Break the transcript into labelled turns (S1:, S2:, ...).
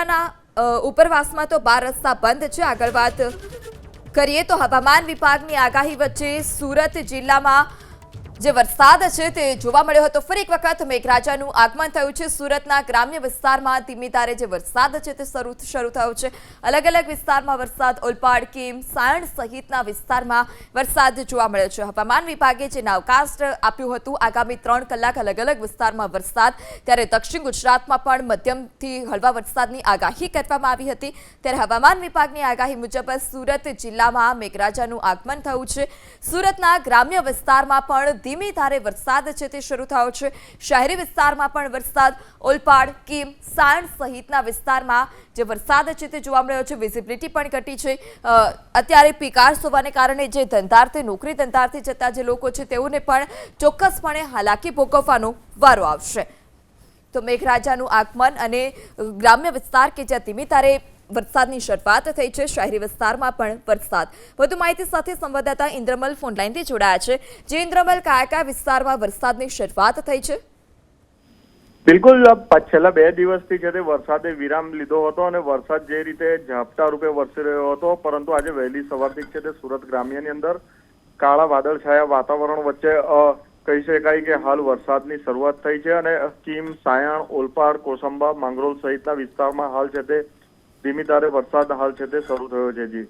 S1: જિલ્લાના ઉપરવાસમાં તો બાર રસ્તા બંધ છે. આગળ વાત કરીએ તો હવામાન વિભાગની આગાહી વચ્ચે સુરત જિલ્લામાં જે વરસાદ છે તે જોવા મળ્યો હતો. ફરી એક વખત મેઘરાજાનું આગમન થયું છે. સુરતના ગ્રામ્ય વિસ્તારમાં ધીમી ધારે જે વરસાદ છે તે શરૂ શરૂ થયો છે. અલગ અલગ વિસ્તારમાં વરસાદ ઓલપાડ, કેમ, સાયણ સહિતના વિસ્તારમાં વરસાદ જોવા મળ્યો છે. હવામાન વિભાગે જે નાવકાસ્ટ આપ્યું હતું, આગામી ત્રણ કલાક અલગ અલગ વિસ્તારમાં વરસાદ, ત્યારે દક્ષિણ ગુજરાતમાં પણ મધ્યમથી હળવા વરસાદની આગાહી કરવામાં આવી હતી. ત્યારે હવામાન વિભાગની આગાહી મુજબ સુરત જિલ્લામાં મેઘરાજાનું આગમન થયું છે. સુરતના ગ્રામ્ય વિસ્તારમાં પણ ધીમી ધારે વરસાદ છે તે શરૂ થયો છે. શહેરી વિસ્તારમાં પણ વરસાદ. ઓલપાડ, કીમ, સાણ સહિતના વિસ્તારમાં જે વરસાદ છે તે જોવા મળ્યો છે. વિઝિબિલિટી પણ ઘટી છે. અત્યારે પીકાર હોવાને કારણે જે ધંધાર્થી, નોકરી ધંધાર્થી જતા જે લોકો છે તેઓને પણ ચોક્કસપણે હાલાકી ભોગવવાનો વારો આવશે. તો મેઘરાજાનું આગમન અને ગ્રામ્ય વિસ્તાર કે જ્યાં ધીમી તારે વરસાદની શરૂઆત થઈ છે. શહેરી વિસ્તારમાં પણ વરસાદ. વધુ માહિતી સાથે સંવાદદાતા ઇન્દ્રમલ ફોનલાઈનથી જોડાયા છે. જે ઇન્દ્રમલ, કયા કયા વિસ્તારમાં વરસાદની શરૂઆત થઈ છે?
S2: બિલકુલ છેલ્લા બે દિવસથી જે તે વરસાદે વિરામ લીધો હતો અને વરસાદ જે રીતે ઝાપટા રૂપે વરસી રહ્યો હતો, પરંતુ આજે વહેલી સવારથી છે તે સુરત ગ્રામ્યની અંદર કાળા વાદળછાયા વાતાવરણ વચ્ચે કહી શકાય કે હાલ વરસાદની શરૂઆત થઈ છે અને કીમ, સાયણ, ઓલપાડ, કોસંબા, માંગરોલ સહિતના વિસ્તારમાં હાલ છે તે ધીમી ધારે વરસાદ હાલ છે તે શરૂ થયો છે જી.